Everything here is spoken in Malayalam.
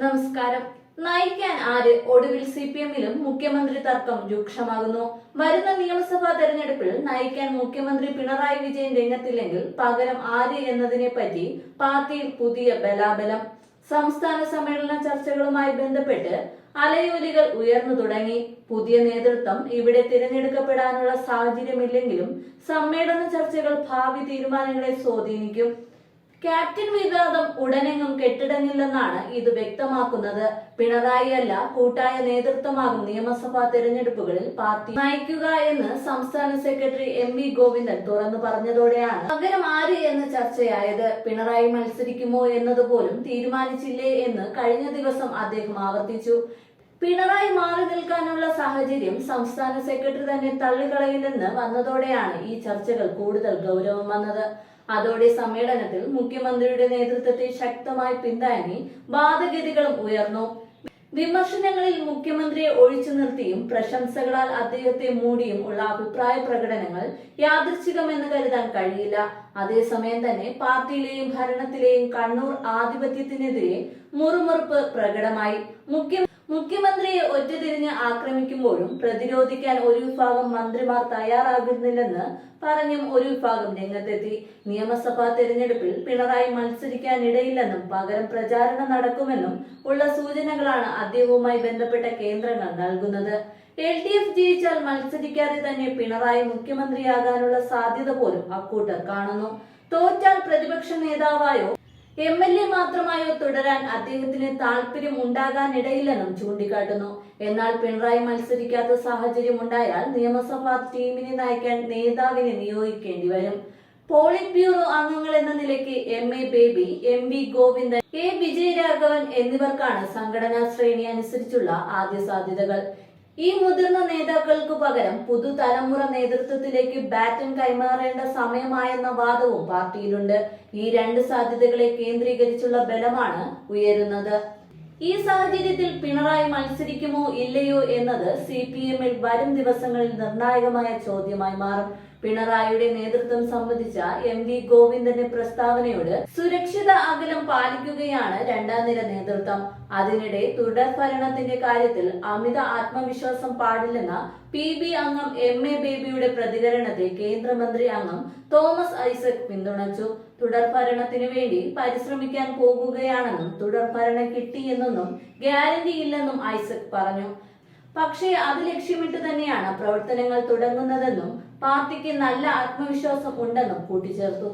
നമസ്കാരം. നയിക്കാൻ ആര് ഒടുവിൽ സി പി എമ്മിലും മുഖ്യമന്ത്രി തർക്കം രൂക്ഷമാകുന്നു? വരുന്ന നിയമസഭാ തെരഞ്ഞെടുപ്പിൽ നയിക്കാൻ മുഖ്യമന്ത്രി പിണറായി വിജയൻ രംഗത്തില്ലെങ്കിൽ പകരം ആര് എന്നതിനെ പറ്റി പാർട്ടിയിൽ പുതിയ ബലാബലം. സംസ്ഥാന സമ്മേളന ചർച്ചകളുമായി ബന്ധപ്പെട്ട് അലയോലികൾ ഉയർന്നു തുടങ്ങി. പുതിയ നേതൃത്വം ഇവിടെ തിരഞ്ഞെടുക്കപ്പെടാനുള്ള സാഹചര്യമില്ലെങ്കിലും സമ്മേളന ചർച്ചകൾ ഭാവി തീരുമാനങ്ങളെ സ്വാധീനിക്കും. ക്യാപ്റ്റൻ വിവാദം ഉടനെങ്ങും കെട്ടിടങ്ങില്ലെന്നാണ് ഇത് വ്യക്തമാക്കുന്നത്. പിണറായി അല്ല കൂട്ടായ നേതൃത്വമാകും നിയമസഭാ തെരഞ്ഞെടുപ്പുകളിൽ പാർട്ടി നയിക്കുക എന്ന് സംസ്ഥാന സെക്രട്ടറി എം വി ഗോവിന്ദൻ തുറന്നു പറഞ്ഞതോടെയാണ് പകരം ആര് എന്ന് ചർച്ചയായത്? പിണറായി മത്സരിക്കുമോ എന്നതുപോലും തീരുമാനിച്ചില്ലേ എന്ന് കഴിഞ്ഞ ദിവസം അദ്ദേഹം ആവർത്തിച്ചു. പിണറായി മാറി നിൽക്കാനുള്ള സാഹചര്യം സംസ്ഥാന സെക്രട്ടറി തന്നെ തള്ളിക്കളയില്ലെന്ന് വന്നതോടെയാണ് ഈ ചർച്ചകൾ കൂടുതൽ ഗൗരവം വന്നത്. അതോടെ സമ്മേളനത്തിൽ മുഖ്യമന്ത്രിയുടെ നേതൃത്വത്തെ ശക്തമായി പിന്താങ്ങി വാദഗതികളും ഉയർന്നു. വിമർശനങ്ങളിൽ മുഖ്യമന്ത്രിയെ ഒഴിച്ചു നിർത്തിയും പ്രശംസകളാൽ അദ്ദേഹത്തെ മൂടിയും ഉള്ള അഭിപ്രായ പ്രകടനങ്ങൾ യാദൃച്ഛികമെന്ന് കരുതാൻ കഴിയില്ല. അതേസമയം തന്നെ പാർട്ടിയിലെയും ഭരണത്തിലെയും കണ്ണൂർ ആധിപത്യത്തിനെതിരെ മുറുമുറുപ്പ് പ്രകടമായി. മുഖ്യ മുഖ്യമന്ത്രിയെ ഒറ്റതിരിഞ്ഞ് ആക്രമിക്കുമ്പോഴും പ്രതിരോധിക്കാൻ ഒരു വിഭാഗം മന്ത്രിമാർ തയ്യാറാകുന്നില്ലെന്ന് പറഞ്ഞും ഒരു വിഭാഗം രംഗത്തെത്തി. നിയമസഭാ തെരഞ്ഞെടുപ്പിൽ പിണറായി മത്സരിക്കാനിടയില്ലെന്നും പകരം പ്രചാരണം നടക്കുമെന്നും ഉള്ള സൂചനകളാണ് അദ്ദേഹവുമായി ബന്ധപ്പെട്ട കേന്ദ്രങ്ങൾ നൽകുന്നത്. എൽ ഡി എഫ് ജയിച്ചാൽ മത്സരിക്കാതെ തന്നെ പിണറായി മുഖ്യമന്ത്രിയാകാനുള്ള സാധ്യത പോലും അക്കൂട്ടർ കാണുന്നു. തോറ്റാൽ പ്രതിപക്ഷ നേതാവായോ എം എൽ എ മാത്രമായോ തുടരാൻ അദ്ദേഹത്തിന് താല്പര്യം ഉണ്ടാകാനിടയില്ലെന്നും ചൂണ്ടിക്കാട്ടുന്നു. എന്നാൽ പിണറായി മത്സരിക്കാത്ത സാഹചര്യം ഉണ്ടായാൽ നിയമസഭാ ടീമിനെ നയിക്കാൻ നേതാവിനെ നിയോഗിക്കേണ്ടി വരും. പോളിറ്റ് ബ്യൂറോ അംഗങ്ങൾ എന്ന നിലയ്ക്ക് M A Baby M V Govindan A Vijayaraghavan എന്നിവർക്കാണ് സംഘടനാ ശ്രേണി അനുസരിച്ചുള്ള ആദ്യ സാധ്യതകൾ. ഈ മുതിർന്ന നേതാക്കൾക്ക് പകരം പുതുതലമുറ നേതൃത്വത്തിലേക്ക് ബാറ്റൺ കൈമാറേണ്ട സമയമായെന്ന വാദവും പാർട്ടിയിലുണ്ട്. ഈ രണ്ട് സാധ്യതകളെ കേന്ദ്രീകരിച്ചുള്ള ബലമാണ് ഉയരുന്നത്. ഈ സാഹചര്യത്തിൽ പിണറായി മത്സരിക്കുമോ ഇല്ലയോ എന്നത് സി പി എമ്മിൽ വരും ദിവസങ്ങളിൽ നിർണായകമായ ചോദ്യമായി മാറും. പിണറായിയുടെ നേതൃത്വം സംബന്ധിച്ച എം വി ഗോവിന്ദന്റെ പ്രസ്താവനയോട് സുരക്ഷിത അകലം പാലിക്കുകയാണ് രണ്ടാം നിര നേതൃത്വം. അതിനിടെ തുടർ ഭരണത്തിന്റെ കാര്യത്തിൽ അമിത ആത്മവിശ്വാസം പാടില്ലെന്ന പി ബി അംഗം എം എ ബേബിയുടെ പ്രതികരണത്തെ കേന്ദ്രമന്ത്രി അംഗം തോമസ് ഐസക് പിന്തുണച്ചു. തുടർ വേണ്ടി പരിശ്രമിക്കാൻ പോകുകയാണെന്നും തുടർ ഭരണം കിട്ടിയെന്നൊന്നും ഗ്യാരണ്ടി ഇല്ലെന്നും ഐസക് പറഞ്ഞു. പക്ഷേ അത് ലക്ഷ്യമിട്ട് തന്നെയാണ് പ്രവർത്തനങ്ങൾ തുടങ്ങുന്നതെന്നും പാർട്ടിക്ക് നല്ല ആത്മവിശ്വാസം ഉണ്ടെന്നും കൂട്ടിച്ചേർത്തു.